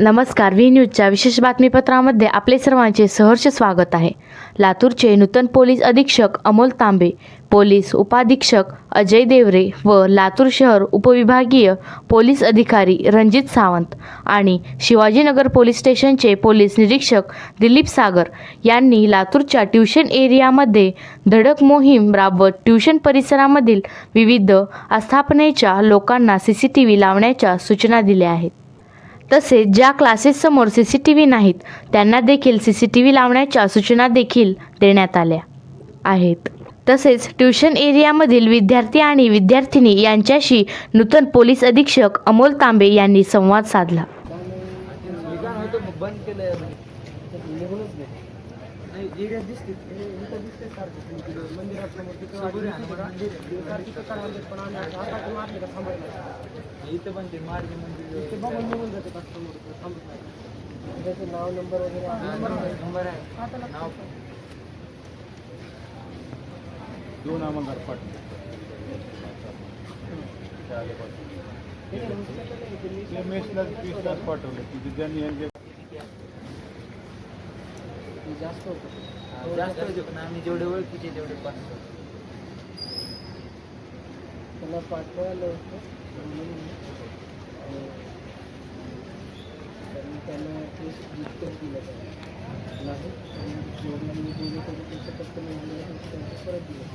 नमस्कार व्ही न्यूजच्या विशेष बातमीपत्रामध्ये आपले सर्वांचे सहर्ष स्वागत आहे. लातूरचे नूतन पोलीस अधीक्षक अमोल तांबे पोलीस उपाधीक्षक अजय देवरे व लातूर शहर उपविभागीय पोलीस अधिकारी रणजित सावंत आणि शिवाजीनगर पोलीस स्टेशनचे पोलीस निरीक्षक दिलीप सागर यांनी लातूरच्या ट्युशन एरियामध्ये धडक मोहीम राबवत ट्युशन परिसरामधील विविध आस्थापनेच्या लोकांना सी सी टी व्ही लावण्याच्या सूचना दिल्या आहेत. तसेच ज्या क्लासेससमोर सी सी टी व्ही नाहीत त्यांना देखील सी सी टी व्ही लावण्याच्या सूचना देखील देण्यात आल्या आहेत. तसेच ट्यूशन एरियामधील विद्यार्थी आणि विद्यार्थिनी यांच्याशी नूतन पोलीस अधीक्षक अमोल तांबे यांनी संवाद साधला लिखाण होतं मग बंद केलंय निघूनच नाही नाही एरिया दिसते इथं दिसते सारखं. मंदिरासमोर तिथं पण आम्ही आता आता मारले का थांबत नाही. इथं पण ते मार्ग मंदिर ते बघून निघून जाते कस्टमर थांबत नाही त्याचं नाव नंबर वगैरे नंबर आहे. नंबर आहे. नाव. दोन वीस तास पाठवले. तिथे त्यांनी यांचे जास्त होतं. जास्त होते पण आम्ही जेवढे ओळखीचे तेवढे पाच. त्याला पाठवायला होतं. त्यांनी केस डिस्कस दिलं नाही जेवढे मी म्हणलं की त्यांचं परत दिलं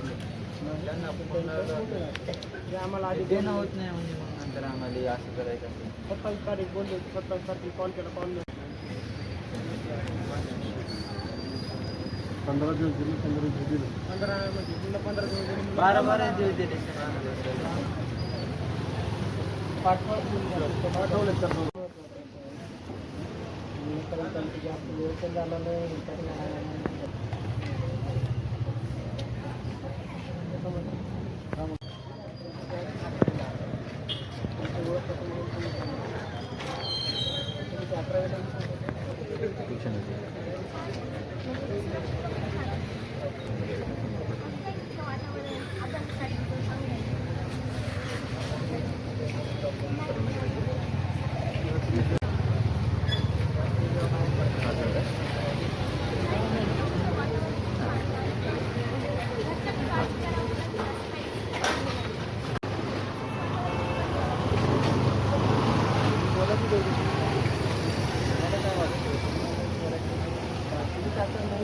आम्हाला आधी देणं होत नाही म्हणजे मग नंतर आम्हाला असं करायचं सत्तावीस तारीख बोलले सत्तावीस तारीख कॉल केला कॉल पंधरा दिवस दिले पंधरा दिवस दिले. पंधरा म्हणजे पुन्हा पंधरा दिवस दिले. बारा बारा दिवस दिले. पाठवले तर जास्त वेळ पण झाला नाही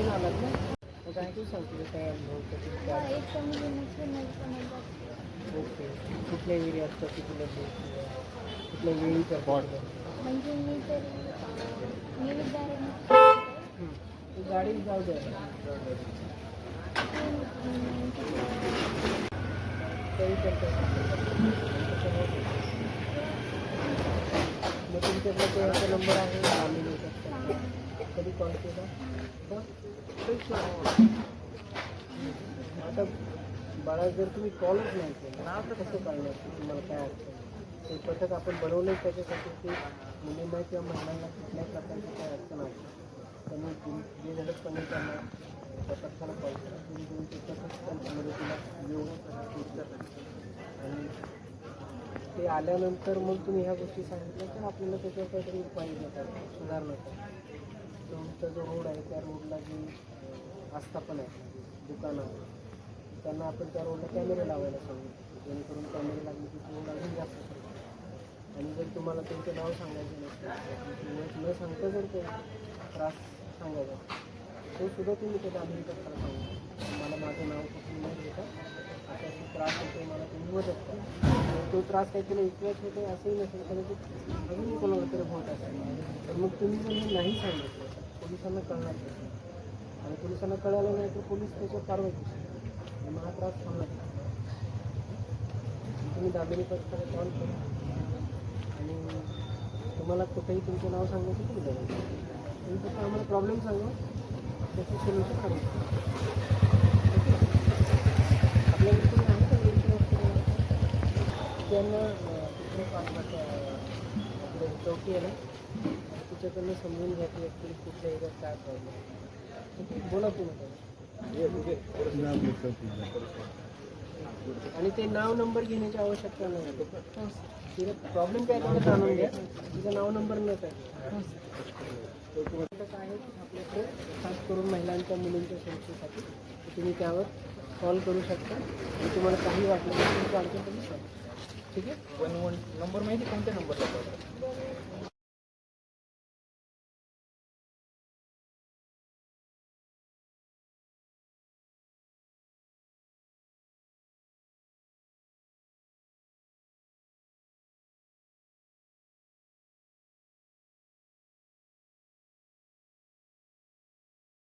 काय तू सांगते काय अनुभव काय ओके. कुठल्या एरियात पर्टिक्युलर कुठल्या वेळीचा बॉर्ड म्हणजे मी तर मी विद्यार्थी तू गाडी जाऊ दे. तरी करतो मग तुमच्याकडे नंबर आहे आम्ही देऊ शकतो कधी कॉल केला. आता बाळा जर तुम्ही कॉलच नाही केला तर कसं कळणार की तुम्हाला काय अडचण ते पथक आपण बनवलं त्याच्यासाठी की मुलींना किंवा महिलांना कुठल्याही प्रकारची काय अडचण आहे त्यांनी जे- जे धडकपणे त्यांना त्या पथकाला कॉल करा. तुम्ही ते पथक त्यांच्या मदतीला येऊन. आणि ते आल्यानंतर मग तुम्ही ह्या गोष्टी सांगितल्या तर आपल्याला त्याच्यावर काहीतरी उपाय सुधारणा करतात तुमचा जो रोड आहे त्या रोडला जी आस्थापन आहे दुकानं. आहे त्यांना आपण त्या रोडला कॅमेरे लावायला सांगू. जेणेकरून कॅमेरे लागले की रोड अजून जास्त आणि जर तुम्हाला तुमचं नाव सांगायचं नसेल न सांगता जर ते त्रास सांगायचा तो सुद्धा तुम्ही त्या दाबणी पक्षाला सांगा. मला माझं नाव कुठून न घेता. आता जो त्रास होतो मला तुम्ही मदत करा. तो त्रास काहीतरी इतक्याच होतो असंही नसेल कदाचित अजून कोणाला तरी होत असेल. तर मग तुम्ही जर नाही सांगितलं पोलिसांना कळणार नाही. आणि पोलिसांना कळालं नाही तर पोलीस त्याच्यावर कारवाई करू शकतात त्रास थांबणार तुम्ही दाबेली पक्षाला कॉल करा. आणि तुम्हाला कुठेही तुमचं नाव सांगायचं तुम्ही द्यायचं तुम्ही फक्त आम्हाला प्रॉब्लेम सांगा. त्याचं सोल्युशन सांगा आपल्याकडे कोणी आहे त्यांना अं, चौकी आहे ना तिच्याकडनं समजून घ्या की ॲक्च्युली कुठल्या एरियात काय प्रॉब्लेम बोला तुम्ही आणि ते नाव नंबर घेण्याची आवश्यकता नाही. तिला प्रॉब्लेम काय तेवढं जाणून घ्या. तिचं नाव नंबर नच आहे आपल्याकडे खास करून महिलांच्या मुलींच्या सुरक्षेसाठी तुम्ही त्यावर कॉल करू शकता. तुम्हाला काही वाटलं तर तुमचं आमच्याकडे सांगा ठीक आहे? वन वन नंबर माहिती कोणत्या नंबरला